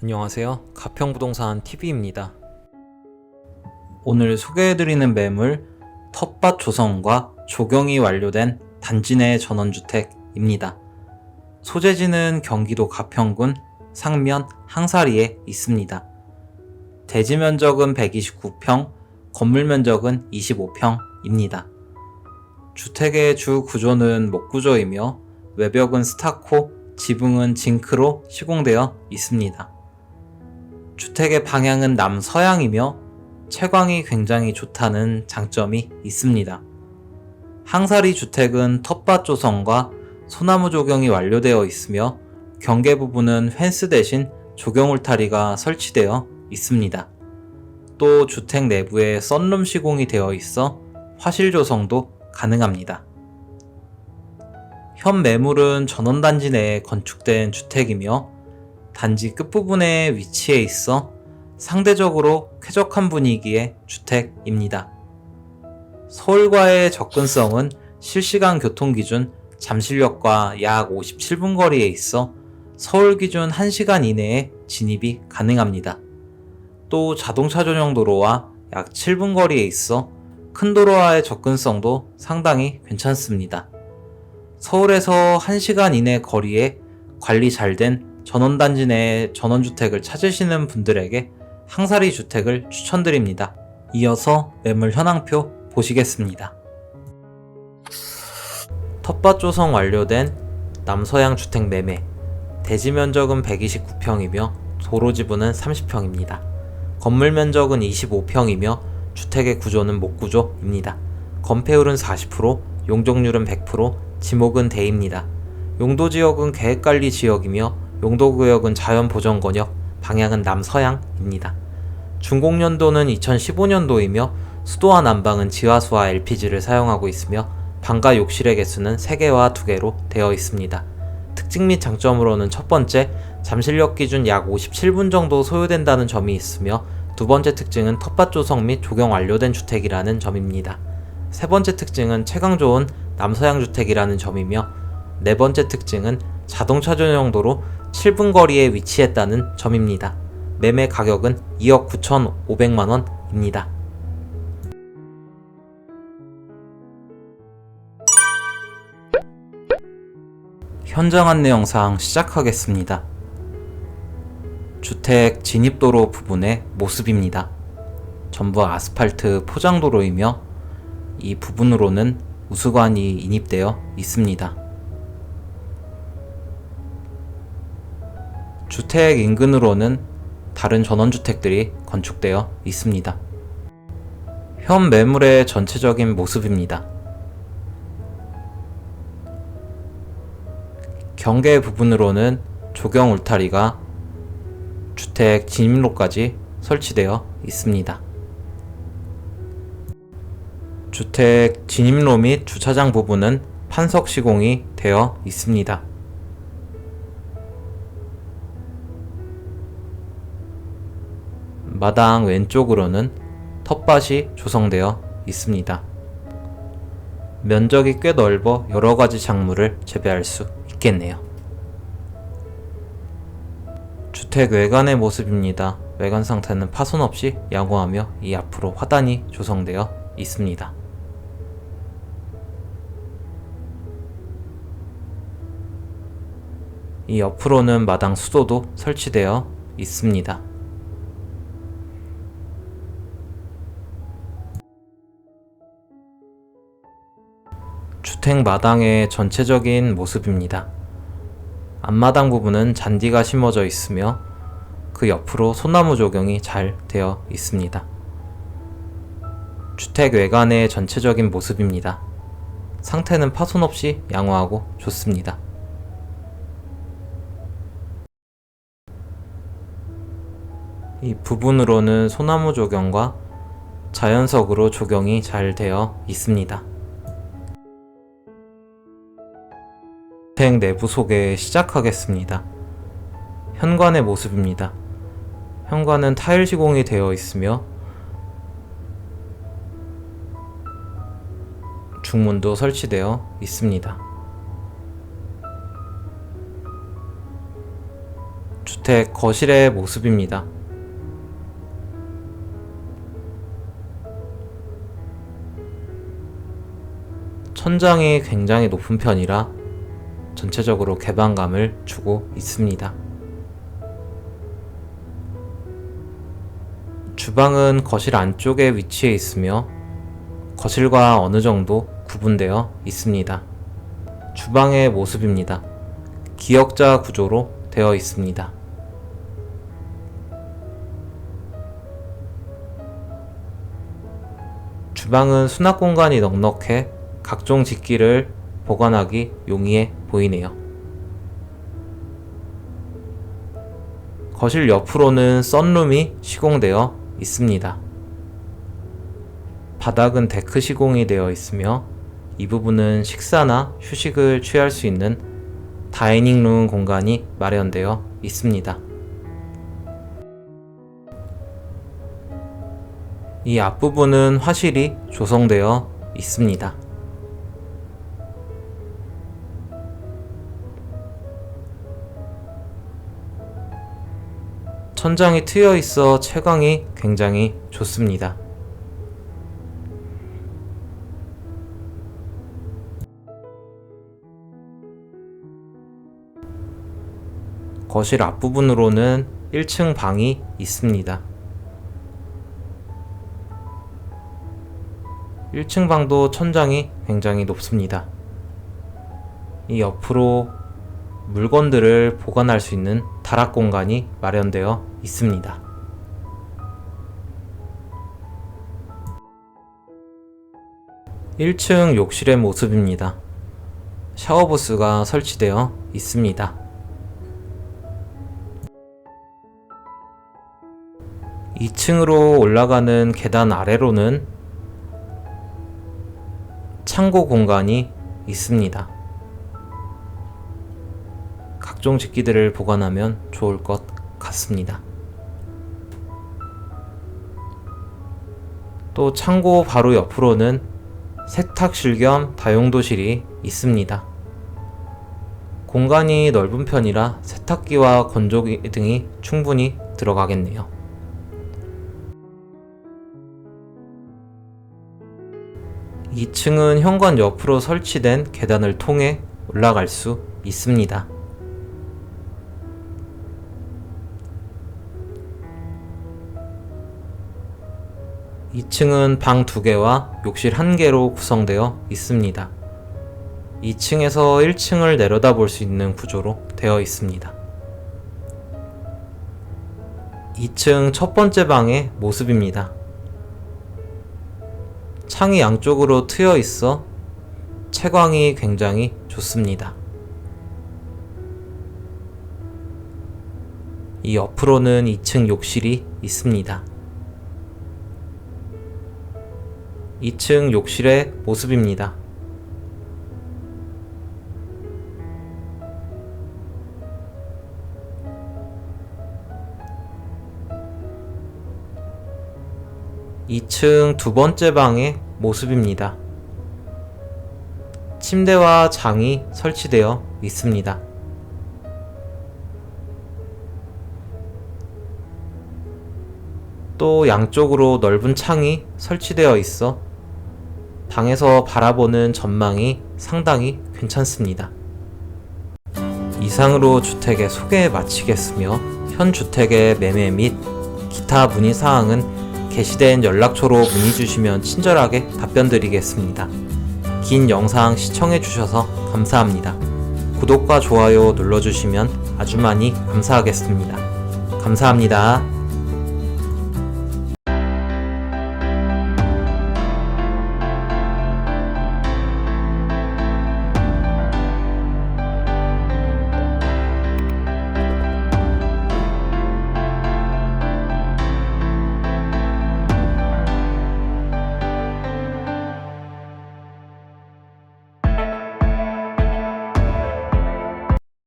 안녕하세요. 가평부동산 TV입니다. 오늘 소개해드리는 매물 텃밭 조성과 조경이 완료된 단지 내 전원주택입니다. 소재지는 경기도 가평군 상면 항사리에 있습니다. 대지 면적은 129평, 건물 면적은 25평입니다. 주택의 주 구조는 목구조이며 외벽은 스타코, 지붕은 징크로 시공되어 있습니다. 주택의 방향은 남서향이며 채광이 굉장히 좋다는 장점이 있습니다. 항사리 주택은 텃밭 조성과 소나무 조경이 완료되어 있으며 경계 부분은 펜스 대신 조경 울타리가 설치되어 있습니다. 또 주택 내부에 썬룸 시공이 되어 있어 화실 조성도 가능합니다. 현 매물은 전원단지 내에 건축된 주택이며 단지 끝부분에 위치해 있어 상대적으로 쾌적한 분위기의 주택입니다. 서울과의 접근성은 실시간 교통 기준 잠실역과 약 57분 거리에 있어 서울 기준 1시간 이내에 진입이 가능합니다. 또 자동차 전용 도로와 약 7분 거리에 있어 큰 도로와의 접근성도 상당히 괜찮습니다. 서울에서 1시간 이내 거리에 관리 잘 된 전원단지 내 전원주택을 찾으시는 분들에게 항사리 주택을 추천드립니다. 이어서 매물 현황표 보시겠습니다. 텃밭 조성 완료된 남서양 주택 매매. 대지 면적은 129평이며 도로 지분은 30평입니다. 건물 면적은 25평이며 주택의 구조는 목구조입니다. 건폐율은 40%, 용적률은 100%, 지목은 대입니다. 용도 지역은 계획관리 지역이며 용도구역은 자연보전권역, 방향은 남서향입니다. 준공연도는 2015년도이며 수도와 난방은 지하수와 LPG를 사용하고 있으며 방과 욕실의 개수는 3개와 2개로 되어 있습니다. 특징 및 장점으로는 첫 번째, 잠실역 기준 약 57분 정도 소요된다는 점이 있으며 두 번째 특징은 텃밭 조성 및 조경 완료된 주택이라는 점입니다. 세 번째 특징은 채광 좋은 남서양 주택이라는 점이며 네 번째 특징은 자동차 전용도로 7분 거리에 위치했다는 점입니다. 매매 가격은 2억 9,500만 원입니다. 현장 안내 영상 시작하겠습니다. 주택 진입도로 부분의 모습입니다. 전부 아스팔트 포장도로이며 이 부분으로는 우수관이 인입되어 있습니다. 주택 인근으로는 다른 전원주택들이 건축되어 있습니다. 현 매물의 전체적인 모습입니다. 경계 부분으로는 조경 울타리가 주택 진입로까지 설치되어 있습니다. 주택 진입로 및 주차장 부분은 판석 시공이 되어 있습니다. 마당 왼쪽으로는 텃밭이 조성되어 있습니다. 면적이 꽤 넓어 여러 가지 작물을 재배할 수 있겠네요. 주택 외관의 모습입니다. 외관 상태는 파손 없이 양호하며 이 앞으로 화단이 조성되어 있습니다. 이 옆으로는 마당 수도도 설치되어 있습니다. 주택 마당의 전체적인 모습입니다. 앞마당 부분은 잔디가 심어져 있으며 그 옆으로 소나무 조경이 잘 되어 있습니다. 주택 외관의 전체적인 모습입니다. 상태는 파손 없이 양호하고 좋습니다. 이 부분으로는 소나무 조경과 자연석으로 조경이 잘 되어 있습니다. 주택 내부 소개 시작하겠습니다. 현관의 모습입니다. 현관은 타일 시공이 되어 있으며 중문도 설치되어 있습니다. 주택 거실의 모습입니다. 천장이 굉장히 높은 편이라 전체적으로 개방감을 주고 있습니다. 주방은 거실 안쪽에 위치해 있으며 거실과 어느 정도 구분되어 있습니다. 주방의 모습입니다. 기역자 구조로 되어 있습니다. 주방은 수납 공간이 넉넉해 각종 집기를 보관하기 용이해 보이네요. 거실 옆으로는 썬룸이 시공되어 있습니다. 바닥은 데크 시공이 되어 있으며 이 부분은 식사나 휴식을 취할 수 있는 다이닝룸 공간이 마련되어 있습니다. 이 앞부분은 화실이 조성되어 있습니다. 천장이 트여 있어 채광이 굉장히 좋습니다. 거실 앞부분으로는 1층 방이 있습니다. 1층 방도 천장이 굉장히 높습니다. 이 옆으로 물건들을 보관할 수 있는 다락 공간이 마련되어 있습니다. (1층) 욕실의 모습입니다. 샤워부스가 설치되어 있습니다. 2층으로 올라가는 계단 아래로는 창고 공간이 있습니다. 각종 집기들을 보관하면 좋을 것 같습니다. 또 창고 바로 옆으로는 세탁실 겸 다용도실이 있습니다. 공간이 넓은 편이라 세탁기와 건조기 등이 충분히 들어가겠네요. 2층은 현관 옆으로 설치된 계단을 통해 올라갈 수 있습니다. 2층은 방 2개와 욕실 1개로 구성되어 있습니다. 2층에서 1층을 내려다 볼 수 있는 구조로 되어 있습니다. 2층 첫 번째 방의 모습입니다. 창이 양쪽으로 트여 있어 채광이 굉장히 좋습니다. 이 옆으로는 2층 욕실이 있습니다. 2층 욕실의 모습입니다. (2층) 두 번째 방의 모습입니다. 침대와 장이 설치되어 있습니다. 또 양쪽으로 넓은 창이 설치되어 있어 방에서 바라보는 전망이 상당히 괜찮습니다. 이상으로 주택의 소개 마치겠으며 현 주택의 매매 및 기타 문의 사항은 게시된 연락처로 문의 주시면 친절하게 답변 드리겠습니다. 긴 영상 시청해 주셔서 감사합니다. 구독과 좋아요 눌러주시면 아주 많이 감사하겠습니다. 감사합니다.